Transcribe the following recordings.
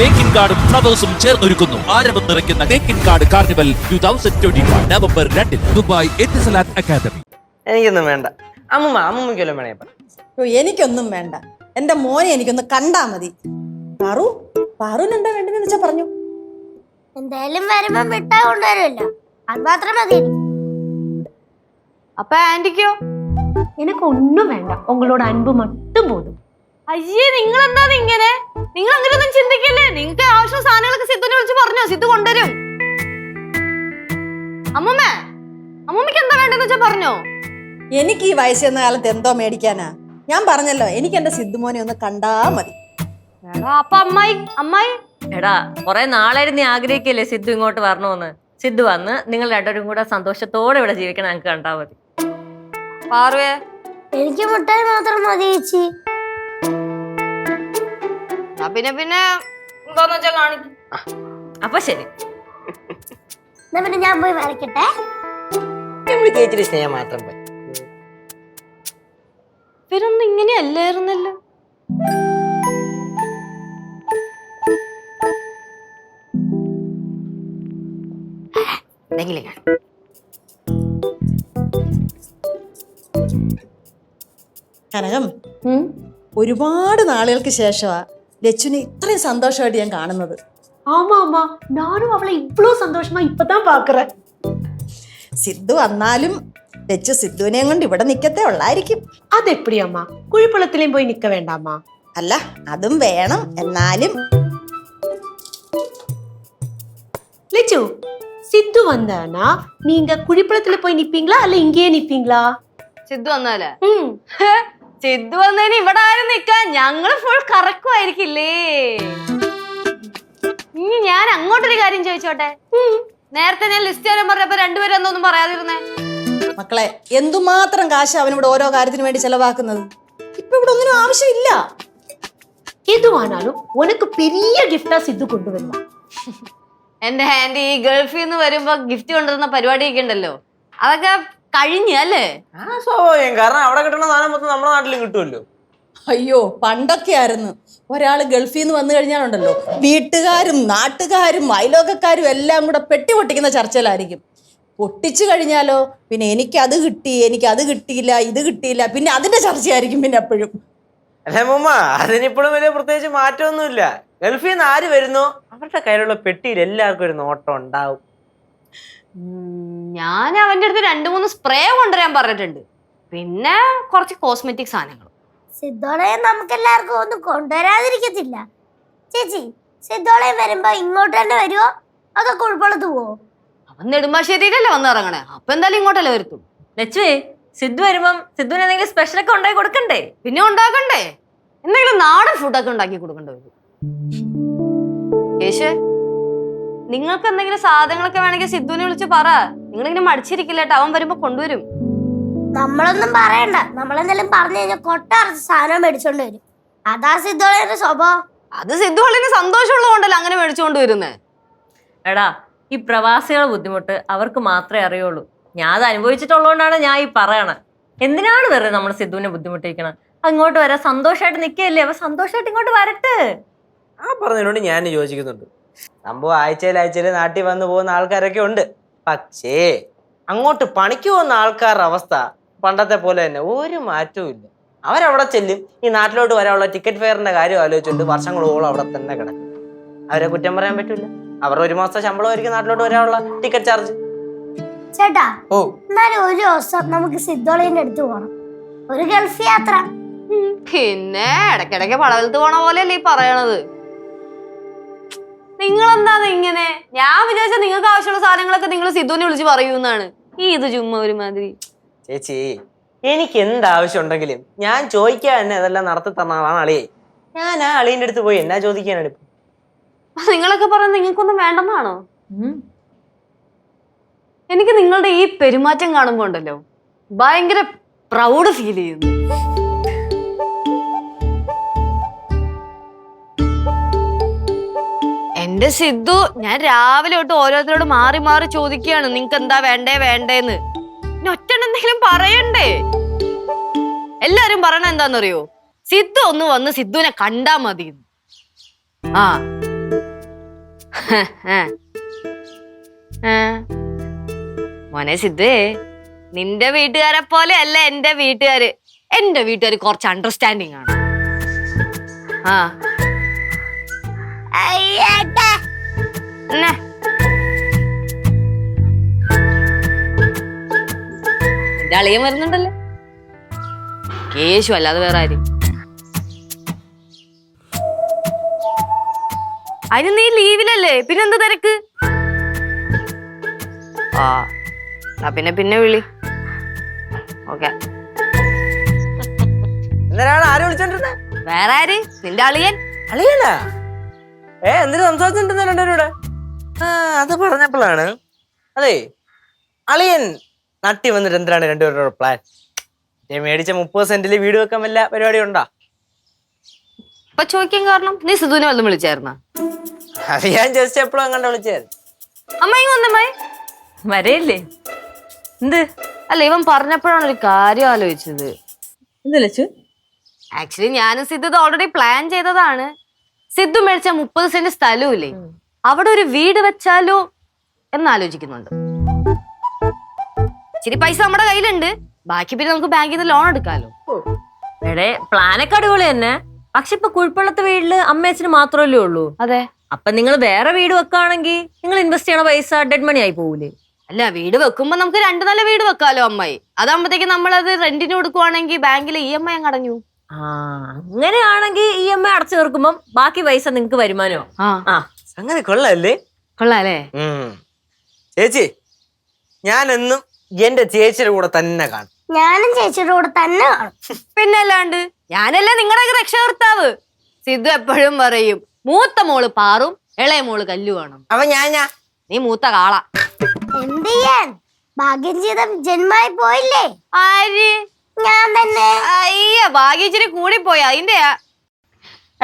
തേക്കിൻ കാർഡും ഫ്ലവേഴ്സും ചേർന്നൊരുക്കുന്നു. ആരവം നിറയ്ക്കുന്ന തേക്കിൻ card carnival two thousand twenty November രണ്ടിന് ദുബായ് എത്തിസലാത്ത് അക്കാദമി എനിക്കൊന്നും വേണ്ട. അമ്മ അമ്മയ്ക്കൊന്നും വേണേ എനിക്കൊന്നും വേണ്ട. എന്റെ മോനെ എനിക്കൊന്ന് കണ്ടാ മതി. പാറു പാറുവിന് എന്താ വേണ്ടെന്ന് വെച്ചാ പറഞ്ഞു. എന്തായാലും വരുമ്പോ വിട്ടാ കൊണ്ടുവരുമല്ലോ. അത് മാത്രം മതി. അപ്പൊ ആന്റിക്കോ? എനിക്ക് ഒന്നും വേണ്ട. ഉങ്ങളോട് അൻപ് മട്ടും പോതും അയ്യേ നിങ്ങൾ എന്താ ഇങ്ങനെ? നിങ്ങൾ അങ്ങനെയൊന്നും ചിന്തിക്കില്ലേ? നിങ്ങൾക്ക് ആവശ്യം സാധനങ്ങളൊക്കെ സിദ്ധുനെ വിളിച്ച് പറഞ്ഞോ? സിദ്ധു കൊണ്ടുവരും. അമ്മമ്മ അമ്മൂമ്മക്ക് എന്താ വേണ്ടെന്ന് വെച്ചാ പറഞ്ഞോ? എനിക്ക് ഈ വയസ്സ് എന്ന കാലത്ത് എന്തോ മേടിക്കാനാ. ഞാൻ പറഞ്ഞല്ലോ എനിക്ക് എന്റെ സിദ്ധുമോനെ ഒന്ന് കണ്ടാ മതി. എടാ അപ്പൊ അമ്മായി അമ്മായി. എടാ കുറെ നാളായിരുന്നു നീ ആഗ്രഹിക്കല്ലേ സിദ്ധു ഇങ്ങോട്ട് വരണമെന്ന് സിദ്ധു വന്ന് നിങ്ങൾ രണ്ടുപേരും കൂടെ സന്തോഷത്തോടെ ഇവിടെ ജീവിക്കണം ഞങ്ങൾക്ക് കണ്ടാ മതി. പാർവേ എനിക്ക് മുട്ടായി മാത്രം മതി ചേച്ചി. എന്നാ പിന്നെ പിന്നെ എന്താന്ന് വെച്ചാ കാണിക്കും. അപ്പൊ ശരി. എന്നാ പിന്നെ ഞാൻ പോയി വരയ്ക്കട്ടെ. നമ്മൾ ചേച്ചിയുടെ സ്നേഹം മാത്രം പോയി. ഇവരൊന്നും ഇങ്ങനെയല്ലായിരുന്നല്ലോ എന്തെങ്കിലും കാണും. കനകം ഒരുപാട് നാളുകൾക്ക് ശേഷമാ ലച്ചുനെ ഇത്രയും സന്തോഷമായിട്ട് ഞാൻ കാണുന്നത് ஆமா ஆமா நானும் அவளை இவ்ளோ சந்தோஷமா இப்பதான் பாக்குறேன் സിദ്ധു വന്നാലും ലച്ചു സിദ്ധുവിനെയും കൊണ്ട് ഇവിടെ നിൽക്കത്തേ ഉള്ളായിരിക്കും அது எப்படி அம்மா குழிப்பழத்திலையும் போய் நிக்க வேண்டாமா അല്ല അതും വേണം എന്നാലും லிச்சு சித்து வந்தானா நீங்க குழிப்பழத்துல போய் நிப்பீங்களா அல்ல இங்கேயே நிப்பீங்களா സിദ്ധു വന്നാലേ ഹേ, സിദ്ധു വന്നതിന് ഇവിടെ ആരും നിക്കാൻ ഞങ്ങൾ ഫുൾ കറക്കുമായിരിക്കില്ലേ? ഇനി ഞാൻ അങ്ങോട്ടൊരു കാര്യം ചോദിച്ചോട്ടെ? നേരത്തെ ഞാൻ ലിസ്റ്റ് തരാൻ പറഞ്ഞപ്പോ രണ്ടുപേരും എന്നൊന്നും പറയാതിരുന്നേ? മക്കളെ എന്തുമാത്രം കാശ് അവനിവിടെ ഓരോ കാര്യത്തിന് വേണ്ടി ചെലവാക്കുന്നത്? ഇപ്പൊ ഇവിടെ ഒന്നിനും ആവശ്യമില്ല. എതുവാണാലും ഉനക്ക് പെരിയ ഗിഫ്റ്റാ സിദ്ധു കൊണ്ടുവരുന്ന എന്റെ ഹാൻഡി ഈ ഗൾഫിൽ നിന്ന് വരുമ്പോ ഗിഫ്റ്റ് കൊണ്ടുവരുന്ന പരിപാടിയൊക്കെ ഉണ്ടല്ലോ. അതൊക്കെ കഴിഞ്ഞു അല്ലേ? ആ സ്വാഭാവികം. കാരണം അവിടെ കിട്ടുന്ന സാധനം മൊത്തം നമ്മുടെ നാട്ടിലും കിട്ടുമല്ലോ. അയ്യോ പണ്ടൊക്കെ ആയിരുന്നു. ഒരാൾ ഗൾഫിൽ നിന്ന് വന്നു കഴിഞ്ഞാലുണ്ടല്ലോ വീട്ടുകാരും നാട്ടുകാരും അയലോകക്കാരും എല്ലാം കൂടെ പെട്ടി പൊട്ടിക്കുന്ന ചർച്ചയിലായിരിക്കും. പൊട്ടിച്ചു കഴിഞ്ഞാലോ പിന്നെ എനിക്ക് അത് കിട്ടി എനിക്ക് അത് കിട്ടിയില്ല ഇത് കിട്ടിയില്ല പിന്നെ അതിന്റെ ചർച്ചയായിരിക്കും പിന്നെ എപ്പോഴും. അല്ലേ മുമ്മ അതിനിപ്പോഴും വലിയ പ്രത്യേകിച്ച് മാറ്റമൊന്നുമില്ല. ഗൾഫിൽ നിന്ന് ആര് വരുന്നോ? അവരുടെ കയ്യിലുള്ള പെട്ടിയിൽ എല്ലാവർക്കും ഒരു നോട്ടം ഉണ്ടാവും. ഞാൻ അവന്റെ അടുത്ത് രണ്ട് മൂന്ന് സ്പ്രേ കൊണ്ടുവരാൻ പറഞ്ഞിട്ടുണ്ട്. പിന്നെ കുറച്ച് കോസ്മെറ്റിക് സാധനങ്ങൾ. സിദ്ധോളയും നമുക്ക് എല്ലാവർക്കും ഒന്നും കൊണ്ടുവരാതിരിക്കത്തില്ല. ചേച്ചി സിദ്ധോളയും വരുമ്പോ ഇങ്ങോട്ട് തന്നെ വരുവോ? അതോ കുഴപ്പമുള്ളത് പോവോ? അവൻ നെടുമ്പാശ്ശേരിയിലല്ലേ വന്നിറങ്ങണേ അപ്പൊ എന്തായാലും ഇങ്ങോട്ടല്ലേ വരുത്തുള്ളൂ. ലച്ചുവേ സിദ്ധു വരുമ്പം സിദ്ധുവിന് എന്തെങ്കിലും സ്പെഷ്യൽ ഒക്കെ ഉണ്ടാക്കി കൊടുക്കണ്ടേ? പിന്നെ ഉണ്ടാക്കണ്ടേ? എന്തെങ്കിലും നാടൻ ഫുഡൊക്കെ ഉണ്ടാക്കി കൊടുക്കേണ്ടി വരും യേശുവേ നിങ്ങൾക്ക് എന്തെങ്കിലും സാധനങ്ങളൊക്കെ വേണമെങ്കിൽ സിദ്ധുവിനെ വിളിച്ച് പറ. നിങ്ങളിങ്ങനെ മടിച്ചിരിക്കില്ല കേട്ടോ അവൻ വരുമ്പോ കൊണ്ടുവരും. നമ്മളൊന്നും പറയണ്ട. നമ്മളെന്തെങ്കിലും പറഞ്ഞു കഴിഞ്ഞാൽ കൊട്ടറച്ച് സാധനം മേടിച്ചോണ്ട് വരും. അതാ സിദ്ധുവിന്റെ സ്വഭാവം. അത് സിദ്ധു വളരെ സന്തോഷമുള്ളതുകൊണ്ടല്ലോ അങ്ങനെ മേടിച്ചുകൊണ്ട് വരുന്നേ? എടാ ഈ പ്രവാസികളുടെ ബുദ്ധിമുട്ട് അവർക്ക് മാത്രമേ അറിയുള്ളൂ. ഞാൻ അത് അനുഭവിച്ചിട്ടുള്ളതുകൊണ്ടാണ് ഞാൻ ഈ പറയണത് എന്തിനാണ് വെറുതെ നമ്മൾ സിദ്ധുവിനെ ബുദ്ധിമുട്ടിക്കണം? അങ്ങോട്ട് വരാൻ സന്തോഷമായിട്ട് നിൽക്കുകയല്ലേ അപ്പൊ സന്തോഷമായിട്ട് ഇങ്ങോട്ട് വരട്ടെ. ആ പറഞ്ഞതിനോട് ഞാൻ യോജിക്കുന്നുണ്ട്. സംഭവം ആഴ്ചയിൽ ആഴ്ചയിൽ നാട്ടിൽ വന്നു പോകുന്ന ആൾക്കാരൊക്കെ ഉണ്ട്. പക്ഷേ അങ്ങോട്ട് പണിക്ക് പോകുന്ന ആൾക്കാരുടെ അവസ്ഥ പണ്ടത്തെ പോലെ തന്നെ ഒരു മാറ്റവും ഇല്ല. അവരവിടെ ചെല്ലും. ഈ നാട്ടിലോട്ട് വരാനുള്ള ടിക്കറ്റ് ഫെയറിന്റെ കാര്യം ആലോചിച്ചുകൊണ്ട് വർഷങ്ങളോളം അവിടെ തന്നെ കിടക്കും. അവരെ കുറ്റം പറയാൻ പറ്റില്ല അവരുടെ ഒരു മാസത്തെ ശമ്പളമായിരിക്കും നാട്ടിലോട്ട് വരാനുള്ള ടിക്കറ്റ് ചാർജ് ചേട്ടാ ഓ. എന്നാലും ഒരു ദിവസം നമുക്ക് സിദ്ധോളിന്റെ അടുത്ത് പോകണം ഒരു ഗൾഫ് യാത്ര. പിന്നെ ഇടയ്ക്കിടയ്ക്ക് പടവലത്ത് പോണ പോലെയല്ലേ ഈ പറയണത്. നിങ്ങളെന്താണ് ഇങ്ങനെ? ഞാൻ വിചാരിച്ച നിങ്ങൾക്ക് ആവശ്യമുള്ള സാധനങ്ങളൊക്കെ നിങ്ങൾ സിദ്ധുവിനെ വിളിച്ച് പറയൂന്നാണ് ഈ ഇത് ചുമ്മാ ഒരുമാതിരി. ചേച്ചി എനിക്ക് എന്ത് ആവശ്യം ഉണ്ടെങ്കിലും ഞാൻ ചോദിക്കാൻ തന്നെ അതെല്ലാം നടത്തി തന്ന ആളാണ് അളിയെ. ഞാൻ ആ അളിയന്റെ അടുത്ത് പോയി എന്നാ ചോദിക്കാനാണ് ഇപ്പൊ? നിങ്ങളൊക്കെ പറഞ്ഞ നിങ്ങൾക്കൊന്നും വേണ്ടെന്നാണോ? എനിക്ക് നിങ്ങളുടെ ഈ പെരുമാറ്റം കാണുമ്പോ ഉണ്ടല്ലോ ഭയങ്കര പ്രൗഡ് ഫീൽ ചെയ്യുന്നു. എന്റെ സിദ്ധു ഞാൻ രാവിലെ തൊട്ട് ഓരോരുത്തരോട് മാറി മാറി ചോദിക്കുകയാണ്. നിങ്ങക്ക് എന്താ വേണ്ടേ വേണ്ടേന്ന്. പിന്നെ ഒറ്റ എന്തെങ്കിലും പറയണ്ടേ. എല്ലാരും പറയണ എന്താന്നറിയോ? സിദ്ധു ഒന്ന് വന്ന് സിദ്ധുവിനെ കണ്ടാ മതി ആ. മോനെ സിദ്ധേ നിന്റെ വീട്ടുകാരെ പോലെ അല്ല എന്റെ വീട്ടുകാര്. എന്റെ വീട്ടുകാര് കുറച്ച് അണ്ടർസ്റ്റാൻഡിങ് ആണ്. ആ. എന്റെ അളിയൻ വരുന്നുണ്ടല്ലേ. കേശു അല്ലാതെ വേറെ ആരും. അതിന് നീ ലീവിലല്ലേ? പിന്നെന്ത് തിരക്ക്? ആ പിന്നെ പിന്നെ വിളി. ഓക്കെ. എന്തിനാണ് ആര് വിളിച്ചോണ്ടിരുന്നെ? വേറെ ആര്? നിന്റെ അളിയൻ. അളിയനാ? ഏ എന്തിനു സംസാരിച്ചിട്ടുണ്ടെന്ന് രണ്ടുപേരൂടെ ആ അത് പറഞ്ഞപ്പോഴാണ്. അതെ അളിയൻ നട്ടി വന്നിട്ട് എന്തിനാണ് രണ്ടുപേരുടെ പ്ലാൻ മേടിച്ച മുപ്പത് സെന്റിൽ വീട് വെക്കാൻ വല്ല പരിപാടി ഉണ്ടോ? ഇപ്പൊ ചോദിക്കാൻ കാരണം നീ സിധുവിനെ വല്ലതും വിളിച്ചായിരുന്ന? അത് ഞാൻ ജസ്റ്റ് എപ്പോഴും അങ്ങോട്ട് വിളിച്ചായിരുന്നു. അമ്മായി വന്നമ്മായി വരയില്ലേ? എന്ത്? അല്ല ഇവൻ പറഞ്ഞപ്പോഴാണ് ഒരു കാര്യം ആലോചിച്ചത്. എന്ത് ലച്ചു? ആക്ച്വലി ഞാനും സിദ്ധു ഇത് ഓൾറെഡി പ്ലാൻ ചെയ്തതാണ്. സിദ്ധു മേടിച്ച മുപ്പത് സെന്റ് സ്ഥലമില്ലേ അവിടെ ഒരു വീട് വെച്ചാലോ എന്നാലോചിക്കുന്നുണ്ട് ഇച്ചിരി പൈസ നമ്മുടെ കയ്യിലുണ്ട്. ബാക്കി പിന്നെ നമുക്ക് ബാങ്കിൽ നിന്ന് ലോൺ എടുക്കാലോ. എടേ പ്ലാനൊക്കെ അടിപൊളി തന്നെ. പക്ഷെ ഇപ്പൊ കുഴപ്പമുള്ളത്തെ വീട്ടിൽ അമ്മയച്ഛന് മാത്രമല്ലേ ഉള്ളൂ. അതെ. അപ്പൊ നിങ്ങൾ വേറെ വീട് വെക്കുകയാണെങ്കിൽ നിങ്ങൾ ഇൻവെസ്റ്റ് ചെയ്യണ പൈസ ഡെഡ് മണി ആയി പോകൂലേ അല്ല വീട് വെക്കുമ്പോ നമുക്ക് രണ്ടു നല്ല വീട് വെക്കാലോ അമ്മായി. അതാകുമ്പോഴത്തേക്ക് നമ്മളത് റെന്റിന് കൊടുക്കുവാണെങ്കിൽ ബാങ്കിൽ ഇ എം ഐ അടഞ്ഞു. ആ അങ്ങനെയാണെങ്കിൽ ഇ എം ഐ അടച്ചു തീർക്കുമ്പം ബാക്കി പൈസ നിങ്ങക്ക് വരുമാനോ? ആ. അങ്ങനെ കൊള്ളല്ലേ? കൊള്ളാല്ലേ. ചേച്ചി ഞാൻ എന്നും എന്റെ ചേച്ചിയുടെ കൂടെ തന്നെ കാണും. ഞാനും ചേച്ചിയുടെ കൂടെ തന്നെ കാണും. പിന്നെ അല്ലാണ്ട് ഞാനല്ലേ നിങ്ങളുടെ രക്ഷകർത്താവ്? സിദ്ധു എപ്പോഴും പറയും മൂത്ത മോൾ പാറും ഇളയ മോൾ കല്ലു വേണം. അപ്പൊ ഞാൻ ഞാൻ നീ മൂത്ത കാള. എന്ത് ചെയ്യാൻ? ഭാഗ്യം ചെയ്ത ജന്മായി പോയില്ലേ? ആര്? ഞാൻ തന്നെ. അയ്യ ഭാഗ്യ കൂടി കൂടിപ്പോയി. അതിന്റെയാ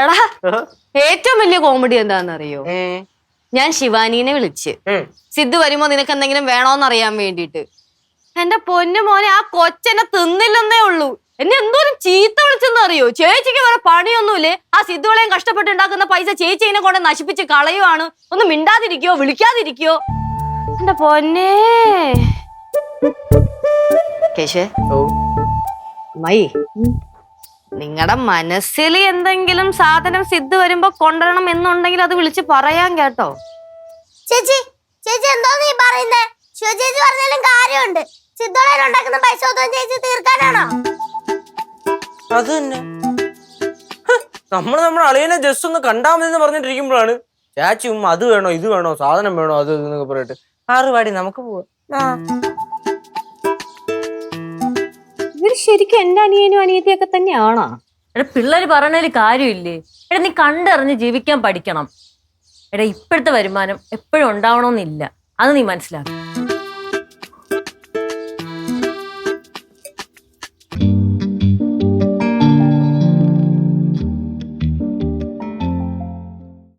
എടാ ഏറ്റവും വലിയ കോമഡി എന്താണെന്നറിയോ? അറിയോ ഞാൻ ശിവാനീനെ വിളിച്ച്. സിദ്ധു വരുമ്പോ നിനക്ക് എന്തെങ്കിലും വേണോന്ന് അറിയാൻ വേണ്ടിട്ട് എന്റെ പൊന്നു മോനെ ആ കൊച്ചെന്നെ തിന്നില്ലെന്നേ ഉള്ളൂ. എന്നെ എന്തോരം ചീത്ത വിളിച്ചെന്ന് അറിയോ ചേച്ചിക്ക് വേറെ പണിയൊന്നുമില്ലേ? ആ സിദ്ധുവളെയും കഷ്ടപ്പെട്ട് ഉണ്ടാക്കുന്ന പൈസ ചേച്ചീനെ കൊണ്ട് നശിപ്പിച്ച് കളയുവാണ്. ഒന്ന് മിണ്ടാതിരിക്കോ വിളിക്കാതിരിക്കോ? എന്റെ പൊന്നേ. കേശേ ഓ മൈ നിങ്ങളുടെ മനസ്സിൽ എന്തെങ്കിലും സാധനം സിദ്ധ് വരുമ്പോ കൊണ്ടുവരണം എന്നുണ്ടെങ്കിൽ അത് വിളിച്ച് പറയാൻ കേട്ടോ. ചേച്ചി ചേച്ചി എന്തോ നീ പറയുന്നേ? ചേച്ചി പറഞ്ഞാലും കാര്യമുണ്ട്. സിദ്ധോളയിൽ ഉണ്ടാക്കുന്ന പൈസ ഒന്നും ചേച്ചി തീർക്കാനാണോ? അത് തന്നെ നമ്മൾ നമ്മുടെ അളിയനെ ജസ്റ്റ് ഒന്ന് കണ്ടാ മതി എന്ന് പറഞ്ഞിട്ടിരിക്കുമ്പോഴാണ് ചാച്ചി ഉമ്മ അത് വേണോ ഇത് വേണോ സാധനം വേണോ അത് ഇത് എന്നൊക്കെ പറഞ്ഞിട്ട്. ആറ് നമുക്ക് പോവാം. ശരിക്കും എന്റെ അനിയനും അനിയത്തിയൊക്കെ തന്നെയാണോ? എടാ പിള്ളേര് പറയണതിൽ കാര്യമില്ലേ? എടാ നീ കണ്ടറിഞ്ഞ് ജീവിക്കാൻ പഠിക്കണം. എടാ ഇപ്പോഴത്തെ വരുമാനം എപ്പോഴും ഉണ്ടാവണമെന്നില്ല അത് നീ മനസ്സിലാക്കും.